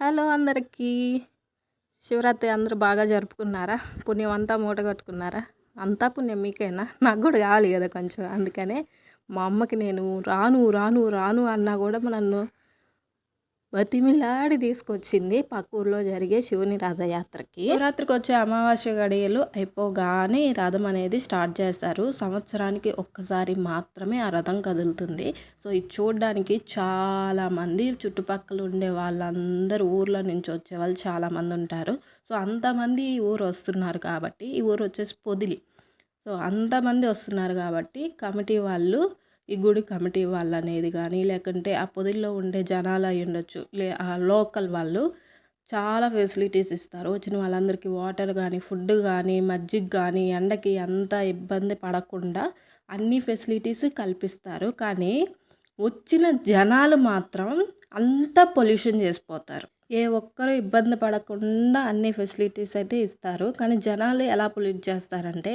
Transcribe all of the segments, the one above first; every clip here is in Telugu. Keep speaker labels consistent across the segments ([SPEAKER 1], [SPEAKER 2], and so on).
[SPEAKER 1] హలో అందరికీ. శివరాత్రి అందరూ బాగా జరుపుకున్నారా? పుణ్యం అంతా మూట కట్టుకున్నారా? అంతా పుణ్యం మీకైనా? నాకు కూడా కావాలి కదా కొంచెం. అందుకనే మా అమ్మకి నేను రాను రాను రాను అన్నా కూడా నన్ను బతిమిలాడి తీసుకొచ్చింది పక్క ఊర్లో జరిగే శివుని రథయాత్రకి. శివరాత్రికి వచ్చే అమావాస్య గడియలు అయిపోగానే రథం అనేది స్టార్ట్ చేస్తారు. సంవత్సరానికి ఒక్కసారి మాత్రమే ఆ రథం కదులుతుంది. సో ఇది చూడడానికి చాలామంది చుట్టుపక్కల ఉండే వాళ్ళందరూ ఊర్లో నుంచి వచ్చే వాళ్ళు చాలామంది ఉంటారు. సో అంతమంది ఈ ఊరు వస్తున్నారు కాబట్టి ఈ ఊరు వచ్చేసి పొదిలి. సో అంతమంది వస్తున్నారు కాబట్టి కమిటీ వాళ్ళు ఈ గుడి కమిటీ వాళ్ళు అనేది కానీ లేకుంటే ఆ పొదిల్లో ఉండే జనాలు అయి ఉండొచ్చు. లే ఆ లోకల్ వాళ్ళు చాలా ఫెసిలిటీస్ ఇస్తారు. వచ్చిన వాళ్ళందరికీ వాటర్ కానీ ఫుడ్ కానీ మజ్జిగ కానీ ఎండకి అంత ఇబ్బంది పడకుండా అన్ని ఫెసిలిటీస్ కల్పిస్తారు. కానీ వచ్చిన జనాలు మాత్రం అంత పొల్యూషన్ చేసిపోతారు. ఏ ఒక్కరు ఇబ్బంది పడకుండా అన్ని ఫెసిలిటీస్ అయితే ఇస్తారు. కానీ జనాలు ఎలా పొల్యూట్ చేస్తారంటే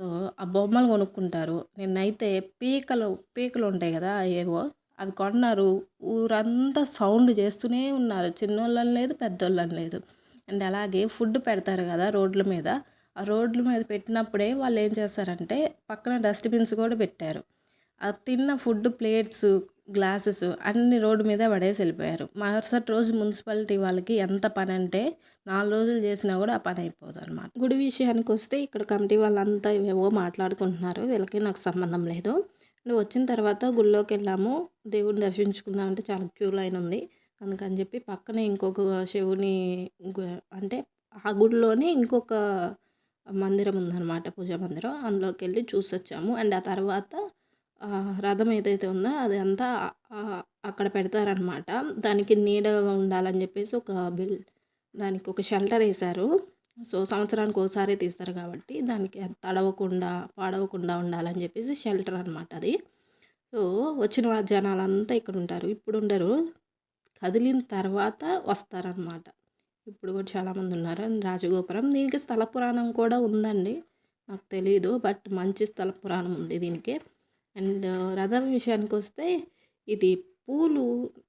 [SPEAKER 1] సో ఆ బొమ్మలు కొనుక్కుంటారు. నిన్నైతే పీకలు పీకలు ఉంటాయి కదా ఏవో అవి కొన్నారు. ఊరంతా సౌండ్ చేస్తూనే ఉన్నారు. చిన్నోళ్ళని లేదు పెద్దోళ్ళని లేదు. అండ్ అలాగే ఫుడ్ పెడతారు కదా రోడ్ల మీద. ఆ రోడ్ల మీద పెట్టినప్పుడే వాళ్ళు ఏం చేస్తారంటే పక్కన డస్ట్బిన్స్ కూడా పెట్టారు. ఆ తిన్న ఫుడ్ ప్లేట్స్ గ్లాసెస్ అన్ని రోడ్డు మీద పడేసి వెళ్ళిపోయారు. మరుసటి రోజు మున్సిపాలిటీ వాళ్ళకి ఎంత పని అంటే నాలుగు రోజులు చేసినా కూడా ఆ పని అయిపోదు అనమాట గుడి విషయానికి వస్తే ఇక్కడ కమిటీ వాళ్ళంతా ఏవో మాట్లాడుకుంటున్నారు. వీళ్ళకి నాకు సంబంధం లేదు. నువ్వు వచ్చిన తర్వాత గుళ్ళోకి వెళ్ళాము. దేవుడిని దర్శించుకుందాం అంటే చాలా క్యూ లైన్ ఉంది. అందుకని చెప్పి పక్కనే ఇంకొక శివుని అంటే ఆ గుడిలోనే ఇంకొక మందిరం ఉందన్నమాట. పూజా మందిరం. అందులోకి వెళ్ళి చూసి వచ్చాము అండ్ ఆ తర్వాత రథం ఏదైతే ఉందో అది అంతా అక్కడ పెడతారనమాట దానికి నీడగా ఉండాలని చెప్పేసి ఒక బిల్ దానికి ఒక షెల్టర్ వేశారు. సో సంవత్సరానికి ఒకసారి తీస్తారు కాబట్టి దానికి తడవకుండా పాడవకుండా ఉండాలని చెప్పేసి షెల్టర్ అనమాట అది. సో వచ్చిన జనాలంతా ఇక్కడ ఉంటారు. ఇప్పుడు ఉండరు. కదిలిన తర్వాత వస్తారనమాట ఇప్పుడు కూడా చాలామంది ఉన్నారు. రాజగోపురం దీనికి స్థల పురాణం కూడా ఉందండి. నాకు తెలియదు బట్ మంచి స్థల పురాణం ఉంది దీనికి. అండ్ రథం విషయానికి వస్తే ఇది పూలు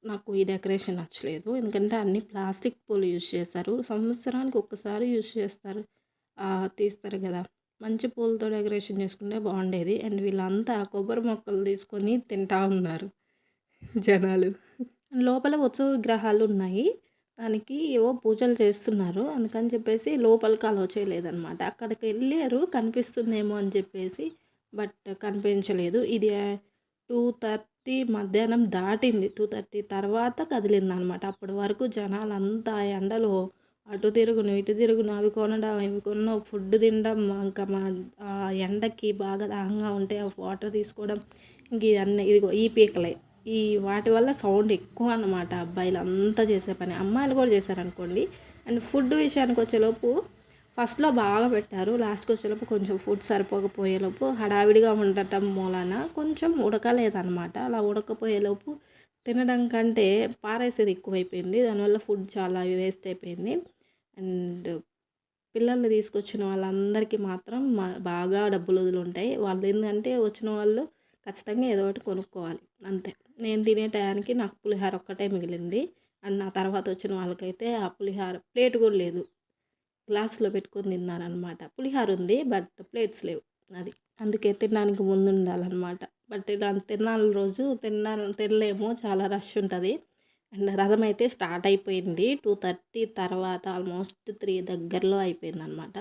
[SPEAKER 1] నాకు ఈ డెకరేషన్ నచ్చలేదు. ఎందుకంటే అన్ని ప్లాస్టిక్ పూలు యూజ్ చేస్తారు. సంవత్సరానికి ఒక్కసారి యూజ్ చేస్తారు. తీస్తారు కదా. మంచి పూలతో డెకరేషన్ చేసుకుంటే బాగుండేది. అండ్ వీళ్ళంతా కొబ్బరి మొక్కలు తీసుకొని తింటా ఉన్నారు జనాలు. లోపల ఉత్సవ విగ్రహాలు ఉన్నాయి. దానికి ఏవో పూజలు చేస్తున్నారు. అందుకని చెప్పేసి లోపలికి అలో చేయలేదన్నమాట. అక్కడికి వెళ్ళారు. కనిపిస్తుందేమో అని చెప్పేసి బట్ కనిపించలేదు. ఇది టూ థర్టీ మధ్యాహ్నం దాటింది. టూ థర్టీ తర్వాత కదిలింది అనమాట అప్పటి వరకు జనాలంతా ఎండలో అటు తిరుగును ఇటు తిరుగును అవి కొనడం ఇవి కొన్న ఫుడ్ తినడం ఇంకా మా ఎండకి బాగా దాహంగా ఉంటే వాటర్ తీసుకోవడం ఇంక ఇదన్నీ ఇదిగో ఈ పీకలే. ఈ వాటి వల్ల సౌండ్ ఎక్కువ అనమాట అబ్బాయిలు అంతా చేసే పని. అమ్మాయిలు కూడా చేశారనుకోండి. అండ్ ఫుడ్ విషయానికి వచ్చేలోపు ఫస్ట్లో బాగా పెట్టారు. లాస్ట్కి వచ్చేలోపు కొంచెం ఫుడ్ సరిపోకపోయేలోపు హడావిడిగా ఉండటం మూలన కొంచెం ఉడకలేదనమాట అలా ఉడకపోయేలోపు తినడం కంటే పారేసేది ఎక్కువైపోయింది. దానివల్ల ఫుడ్ చాలా వేస్ట్ అయిపోయింది. అండ్ పిల్లల్ని తీసుకొచ్చిన వాళ్ళందరికీ మాత్రం బాగా డబ్బులు వదులు ఉంటాయి వాళ్ళు ఏంటంటే వచ్చిన వాళ్ళు ఖచ్చితంగా ఏదో ఒకటి కొనుక్కోవాలి. అంతే. నేను తినే టయానికి నాకు పులిహార ఒక్కటే మిగిలింది. అండ్ నా తర్వాత వచ్చిన వాళ్ళకైతే ఆ పులిహార ప్లేట్ కూడా లేదు. గ్లాసులో పెట్టుకొని తిన్నారనమాట. పులిహార ఉంది బట్ ప్లేట్స్ లేవు అది. అందుకే తినడానికి ముందు ఉండాలన్నమాట బట్ ఇలా తిన్నాల రోజు తిన్నా తినలేము చాలా రష్ ఉంటుంది. అండ్ రథం అయితే స్టార్ట్ అయిపోయింది. టూ థర్టీ తర్వాత ఆల్మోస్ట్ త్రీ దగ్గరలో అయిపోయింది అనమాట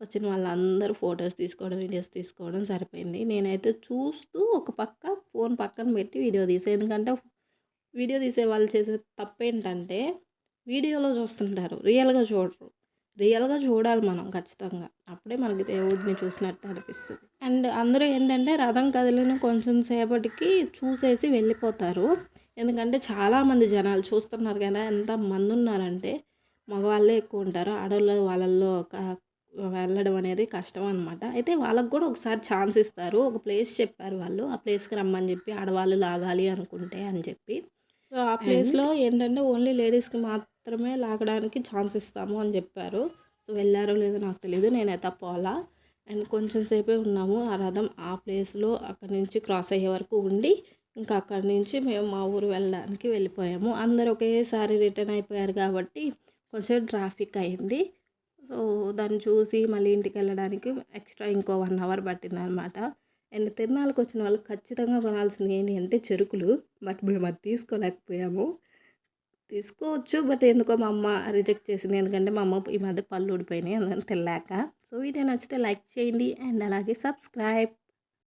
[SPEAKER 1] వచ్చిన వాళ్ళందరూ ఫొటోస్ తీసుకోవడం వీడియోస్ తీసుకోవడం సరిపోయింది. నేనైతే చూస్తూ ఒక పక్క ఫోన్ పక్కన పెట్టి వీడియో తీసే. ఎందుకంటే వీడియో తీసే వాళ్ళు చేసే తప్పేంటంటే వీడియోలో చూస్తుంటారు రియల్గా చూడరు. రియల్గా చూడాలి మనం ఖచ్చితంగా. అప్పుడే మనకి దేవుడిని చూసినట్టు అనిపిస్తుంది. అండ్ అందరూ ఏంటంటే రథం కదిలిన కొంచెం సేపటికి చూసేసి వెళ్ళిపోతారు. ఎందుకంటే చాలామంది జనాలు చూస్తున్నారు కదా ఎంత మంది ఉన్నారంటే మగవాళ్ళే ఎక్కువ ఉంటారు. ఆడవాళ్ళు వాళ్ళల్లో వెళ్ళడం అనేది కష్టం అనమాట అయితే వాళ్ళకు కూడా ఒకసారి ఛాన్స్ ఇస్తారు. ఒక ప్లేస్ చెప్పారు వాళ్ళు. ఆ ప్లేస్కి రమ్మని చెప్పి ఆడవాళ్ళు లాగాలి అనుకుంటే అని చెప్పి. సో ఆ ప్లేస్లో ఏంటంటే ఓన్లీ లేడీస్కి మాత్రమే లాగడానికి ఛాన్స్ ఇస్తాము అని చెప్పారు. సో వెళ్ళారో లేదో నాకు తెలియదు నేనైతే పోలా. అండ్ కొంచెం సేపే ఉన్నాము. ఆ రథం ఆ ప్లేస్లో అక్కడి నుంచి క్రాస్ అయ్యే వరకు ఉండి ఇంకా అక్కడి నుంచి మేము మా ఊరు వెళ్ళడానికి వెళ్ళిపోయాము. అందరు ఒకేసారి రిటర్న్ అయిపోయారు కాబట్టి కొంచెం ట్రాఫిక్ అయింది. సో దాన్ని చూసి మళ్ళీ ఇంటికి వెళ్ళడానికి ఎక్స్ట్రా ఇంకో వన్ అవర్ పట్టింది అనమాట అండ్ తిరునాళ్ళకి వచ్చిన వాళ్ళు ఖచ్చితంగా కొనాల్సింది ఏంటి అంటే చెరుకులు. బట్ మేము అది తీసుకోలేకపోయాము. తీసుకోవచ్చు. బట్ ఎందుకో మా అమ్మ రిజెక్ట్ చేసింది. ఎందుకంటే మా అమ్మ ఈ మధ్య పళ్ళు ఊడిపోయినాయి. అందుకని తెల్లాక. సో వీడియో నచ్చితే లైక్ చేయండి. అండ్ అలాగే సబ్స్క్రైబ్.